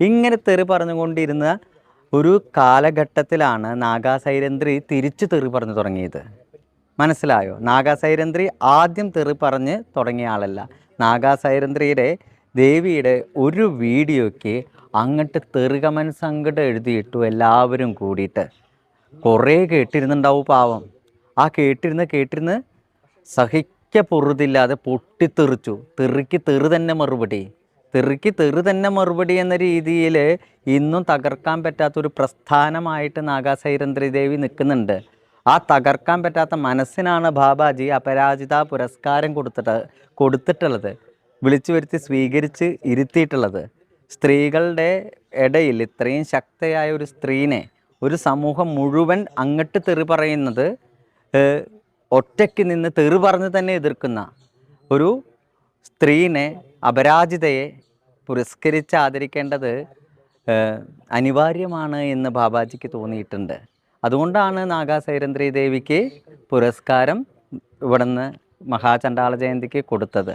ഇങ്ങനെ തെറി പറഞ്ഞുകൊണ്ടിരുന്ന ഒരു കാലഘട്ടത്തിലാണ് നാഗാസൈരന്ത്രി തിരിച്ചു തെറി പറഞ്ഞു തുടങ്ങിയത്. മനസ്സിലായോ? നാഗാസൈരന്ത്രി ആദ്യം തെറി പറഞ്ഞ് തുടങ്ങിയ ആളല്ല. നാഗാസൈരന്ത്രിയുടെ ദേവിയുടെ ഒരു വീഡിയോയ്ക്ക് അങ്ങോട്ട് തെറുകമൻ സങ്കടം എഴുതിയിട്ടു എല്ലാവരും കൂടിയിട്ട്. കുറേ കേട്ടിരുന്നുണ്ടാവും പാവം. ആ കേട്ടിരുന്ന് കേട്ടിരുന്ന് സഹിക്ക പൊറുതില്ലാതെ പൊട്ടിത്തെറിച്ചു. തെറിക്ക് തെറി തന്നെ മറുപടി. തെറിക്ക് തെറു തന്നെ മറുപടി എന്ന രീതിയിൽ ഇന്നും തകർക്കാൻ പറ്റാത്തൊരു പ്രസ്ഥാനമായിട്ട് നാഗാസൈരന്ദ്രിദേവി നിൽക്കുന്നുണ്ട്. ആ തകർക്കാൻ പറ്റാത്ത മനസ്സിനാണ് ബാബാജി അപരാജിത പുരസ്കാരം കൊടുത്തിട്ട് കൊടുത്തിട്ടുള്ളത്. വിളിച്ചു വരുത്തി സ്വീകരിച്ച് ഇരുത്തിയിട്ടുള്ളത്. സ്ത്രീകളുടെ ഇടയിൽ ഇത്രയും ശക്തയായ ഒരു സ്ത്രീനെ ഒരു സമൂഹം മുഴുവൻ അങ്ങട്ട് തെറി പറയുന്നത് ഒറ്റയ്ക്ക് നിന്ന് തെറി പറഞ്ഞ് തന്നെ എതിർക്കുന്ന ഒരു സ്ത്രീനെ അപരാജിതയെ പുരസ്കരിച്ച് ആദരിക്കേണ്ടത് അനിവാര്യമാണ് എന്ന് ബാബാജിക്ക് തോന്നിയിട്ടുണ്ട്. അതുകൊണ്ടാണ് നാഗാസൈരന്ദ്രി ദേവിക്ക് പുരസ്കാരം ഇവിടുന്ന് മഹാചണ്ഡാള ജയന്തിക്ക് കൊടുത്തത്.